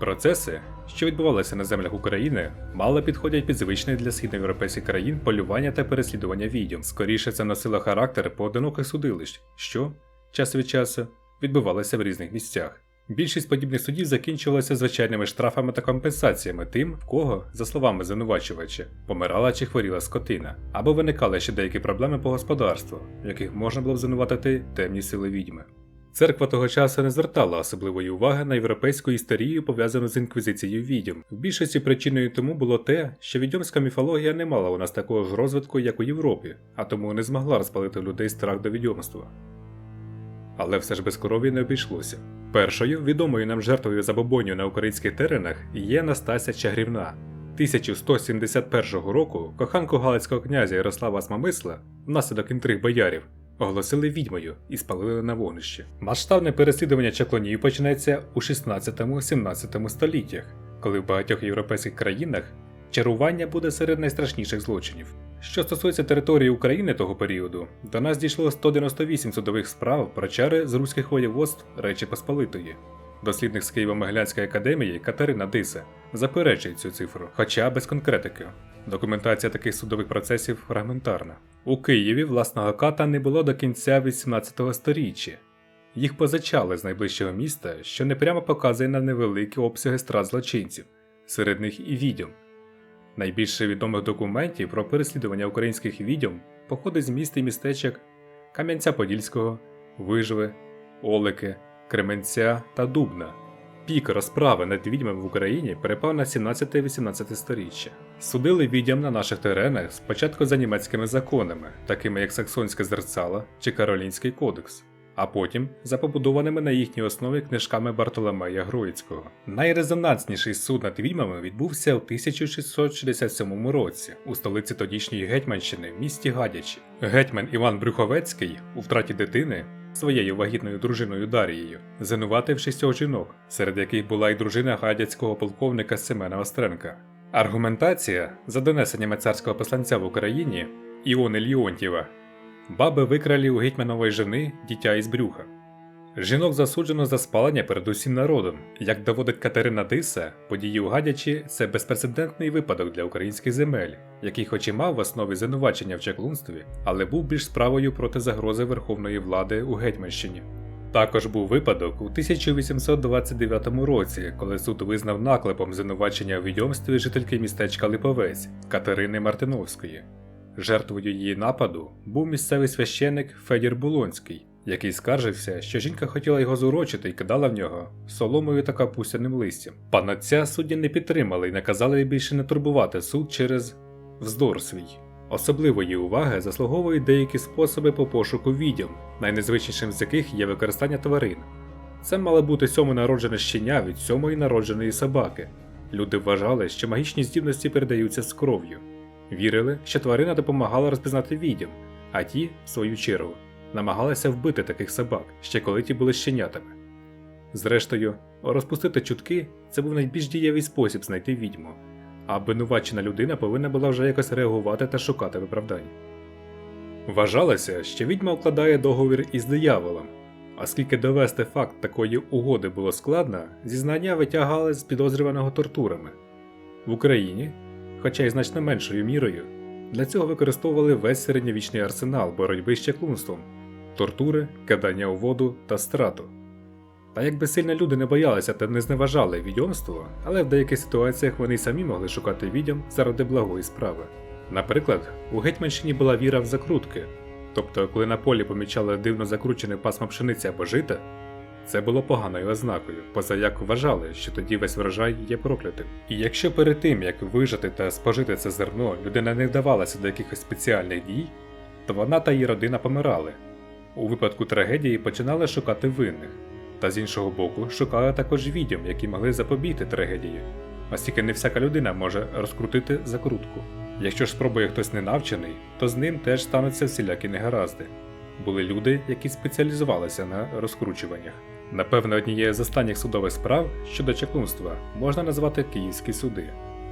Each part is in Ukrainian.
Процеси, що відбувалися на землях України, мало підходять під звичне для східноєвропейських країн полювання та переслідування відьом. Скоріше це носило характер поодиноких судилищ, що час від часу відбувалося в різних місцях. Більшість подібних судів закінчувалася звичайними штрафами та компенсаціями тим, в кого, за словами звинувачувача, помирала чи хворіла скотина, або виникали ще деякі проблеми по господарству, в яких можна було б звинуватити темні сили відьми. Церква того часу не звертала особливої уваги на європейську історію, пов'язану з інквізицією відьом. В більшості причиною тому було те, що відьомська міфологія не мала у нас такого ж розвитку, як у Європі, а тому не змогла розпалити в людей страх до відьомства. Але все ж без крові не обійшлося. Першою відомою нам жертвою забобонів на українських теренах є Настася Чагрівна. 1171 року коханку галицького князя Ярослава Смамисла внаслідок інтриг боярів оголосили відьмою і спалили на вогнище. Масштабне переслідування чаклунів почнеться у 16-17 століттях, коли в багатьох європейських країнах чарування буде серед найстрашніших злочинів. Що стосується території України того періоду, до нас дійшло 198 судових справ про чари з руських воєводств Речі Посполитої. Дослідник з Києво-Могилянської академії Катерина Диса заперечує цю цифру, хоча без конкретики. Документація таких судових процесів фрагментарна. У Києві власного ката не було до кінця 18 століття. Їх позичали з найближчого міста, що непрямо показує на невеликі обсяги страт злочинців, серед них і відьом. Найбільше відомих документів про переслідування українських відьом походить з міст і містечок Кам'янця-Подільського, Вижви, Олики, Кременця та Дубна. Пік розправи над відьмами в Україні перепав на 17-18 сторіччя. Судили відьам на наших теренах спочатку за німецькими законами, такими як Саксонське зерцало чи Каролінський кодекс, а потім за побудованими на їхній основі книжками Бартоломея Гроїцького. Найрезонансніший суд над відьмами відбувся у 1667 році у столиці тодішньої Гетьманщини в місті Гадячі. Гетьман Іван Брюховецький у втраті дитини своєю вагітною дружиною Дарією, звинуватив шістьох жінок, серед яких була й дружина гадяцького полковника Семена Остренка. Аргументація за донесеннями царського посланця в Україні Іони Ліонтєва баби викрали у гетьманової жени дитя із брюха. Жінок засуджено за спалення перед усім народом. Як доводить Катерина Диса, події у Гадячі це безпрецедентний випадок для українських земель, який хоч і мав в основі звинувачення в чаклунстві, але був більш справою проти загрози верховної влади у Гетьманщині. Також був випадок у 1829 році, коли суд визнав наклепом звинувачення в відьомстві жительки містечка Липовець Катерини Мартиновської. Жертвою її нападу був місцевий священик Федір Булонський, який скаржився, що жінка хотіла його зурочити і кидала в нього соломою та капустяним листям. Панотця судді не підтримали і наказали більше не турбувати суд через вздор свій. Особливої уваги заслуговують деякі способи по пошуку відьом, найнезвичнішим з яких є використання тварин. Це мало бути сьомо народжене щеня від сьомої народженої собаки. Люди вважали, що магічні здібності передаються з кров'ю. Вірили, що тварина допомагала розпізнати відьом, а ті, в свою чергу, намагалися вбити таких собак, ще коли ті були щенятами. Зрештою, розпустити чутки це був найбільш дієвий спосіб знайти відьму, а обвинувачена людина повинна була вже якось реагувати та шукати виправдань. Вважалося, що відьма укладає договір із дияволом, оскільки довести факт такої угоди було складно, зізнання витягали з підозрюваного тортурами. В Україні, хоча й значно меншою мірою, для цього використовували весь середньовічний арсенал боротьби з чаклунством, тортури, кидання у воду та страту. Та якби сильно люди не боялися та не зневажали відьомство, але в деяких ситуаціях вони самі могли шукати відьом заради благої справи. Наприклад, у Гетьманщині була віра в закрутки, тобто, коли на полі помічали дивно закручене пасмо пшениці або жита, це було поганою ознакою, поза як вважали, що тоді весь врожай є проклятим. І якщо перед тим, як вижити та спожити це зерно, людина не вдавалася до якихось спеціальних дій, то вона та її родина помирали. У випадку трагедії починали шукати винних, та з іншого боку шукали також відьом, які могли запобігти трагедії, оскільки не всяка людина може розкрутити закрутку. Якщо ж спробує хтось ненавчений, то з ним теж стануться всілякі негаразди. Були люди, які спеціалізувалися на розкручуваннях. Напевно, однією з останніх судових справ щодо чаклунства можна назвати Київські суди.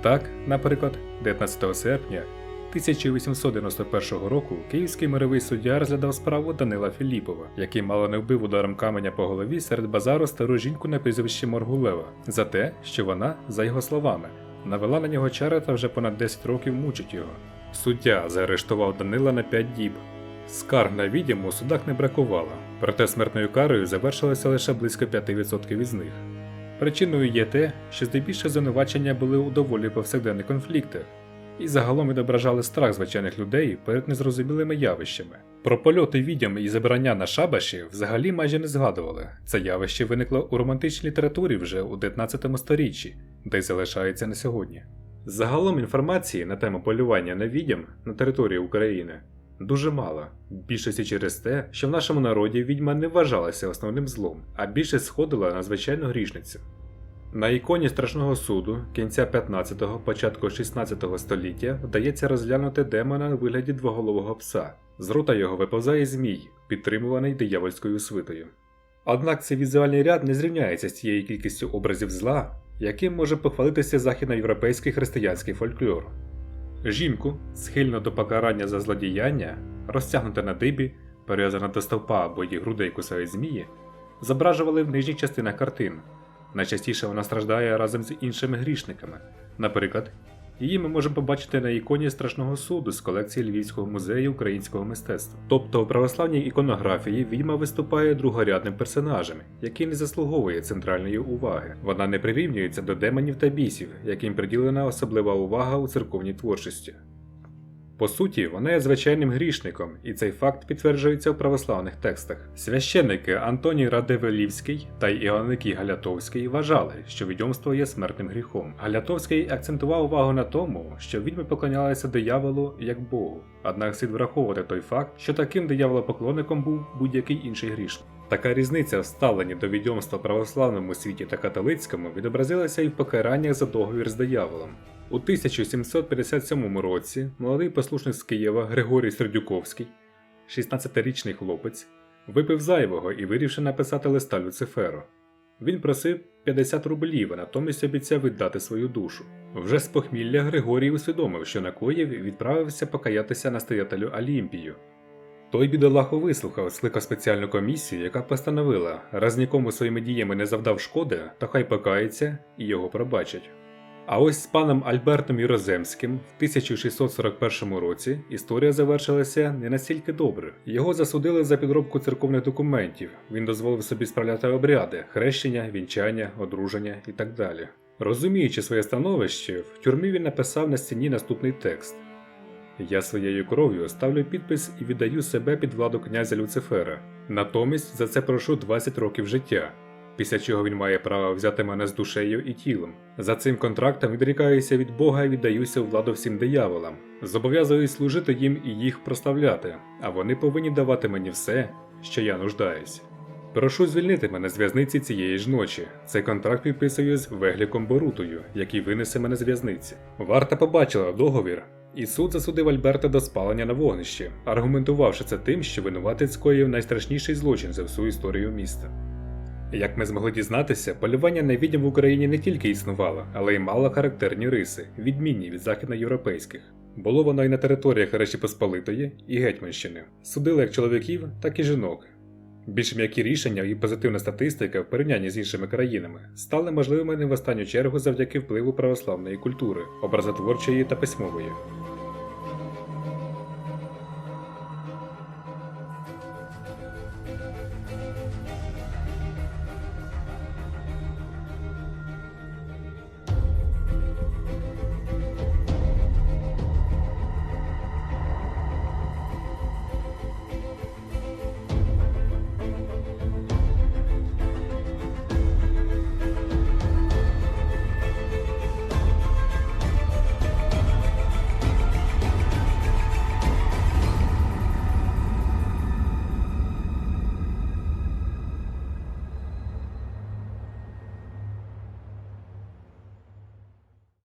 Так, наприклад, 19 серпня 1891 року київський мировий суддя розглядав справу Данила Філіпова, який мало не вбив ударом каменя по голові серед базару стару жінку на прізвище Моргулева, за те, що вона, за його словами, навела на нього чари та вже понад 10 років мучить його. Суддя заарештував Данила на 5 діб. Скарг на відьом у судах не бракувало, проте смертною карою завершилося лише близько 5% із них. Причиною є те, що здебільшого звинувачення були у доволі повсякденних конфліктах, і загалом відображали страх звичайних людей перед незрозумілими явищами. Про польоти відьом і забрання на шабаші взагалі майже не згадували. Це явище виникло у романтичній літературі вже у 19 сторіччі, де й залишається на сьогодні. Загалом інформації на тему полювання на відьом на території України дуже мало, більшості через те, що в нашому народі відьма не вважалася основним злом, а більше сходила на звичайну грішницю. На іконі страшного суду кінця 15-го, початку 16 століття вдається розглянути демона у вигляді двоголового пса. З рота його виповзає змій, підтримуваний диявольською свитою. Однак цей візуальний ряд не зрівняється з тією кількістю образів зла, яким може похвалитися західноєвропейський християнський фольклор. Жінку, схильну до покарання за злодіяння, розтягнута на дибі, перев'язана до стовпа або її грудей кусають змії, зображували в нижніх частинах картин. Найчастіше вона страждає разом з іншими грішниками. Наприклад, її ми можемо побачити на іконі страшного суду з колекції Львівського музею українського мистецтва. Тобто в православній іконографії відьма виступає другорядним персонажем, який не заслуговує центральної уваги. Вона не прирівнюється до демонів та бісів, яким приділена особлива увага у церковній творчості. По суті, вона є звичайним грішником, і цей факт підтверджується в православних текстах. Священники Антоній Радивелівський та Іоанникій Галятовський вважали, що відьомство є смертним гріхом. Галятовський акцентував увагу на тому, що відьми поклонялися дияволу як Богу, однак слід враховувати той факт, що таким дияволопоклонником був будь-який інший грішник. Така різниця в ставленні до відьомства православному світі та католицькому відобразилася і в покараннях за договір з дияволом. У 1757 році молодий послушник з Києва Григорій Сердюковський, 16-річний хлопець, випив зайвого і вирішив написати листа Люциферу. Він просив 50 рублів, а натомість обіцяв віддати свою душу. Вже з похмілля Григорій усвідомив, що накоїв відправився покаятися настоятелю Олімпію. Той бідолаху вислухав, скликав спеціальну комісію, яка постановила, раз нікому своїми діями не завдав шкоди, то хай покається і його пробачать. А ось з паном Альбертом Юроземським в 1641 році історія завершилася не настільки добре. Його засудили за підробку церковних документів. Він дозволив собі справляти обряди, хрещення, вінчання, одруження і так далі. Розуміючи своє становище, в тюрмі він написав на стіні наступний текст: Я своєю кров'ю ставлю підпис і віддаю себе під владу князя Люцифера. Натомість за це прошу 20 років життя після чого він має право взяти мене з душею і тілом. За цим контрактом відрікаюся від Бога і віддаюся у владу всім дияволам. Зобов'язуюсь служити їм і їх прославляти, а вони повинні давати мені все, що я нуждаюсь. Прошу звільнити мене з в'язниці цієї ж ночі. Цей контракт підписую з Вегліком Борутою, який винесе мене з в'язниці. Варта побачила договір, і суд засудив Альберта до спалення на вогнищі, аргументувавши це тим, що винуватець скоїв найстрашніший злочин за всю історію міста. Як ми змогли дізнатися, полювання на відьом в Україні не тільки існувало, але й мало характерні риси, відмінні від західноєвропейських. Було воно і на територіях Речі Посполитої і Гетьманщини. Судили як чоловіків, так і жінок. Більш м'які рішення і позитивна статистика в порівнянні з іншими країнами стали можливими не в останню чергу завдяки впливу православної культури, образотворчої та письмової.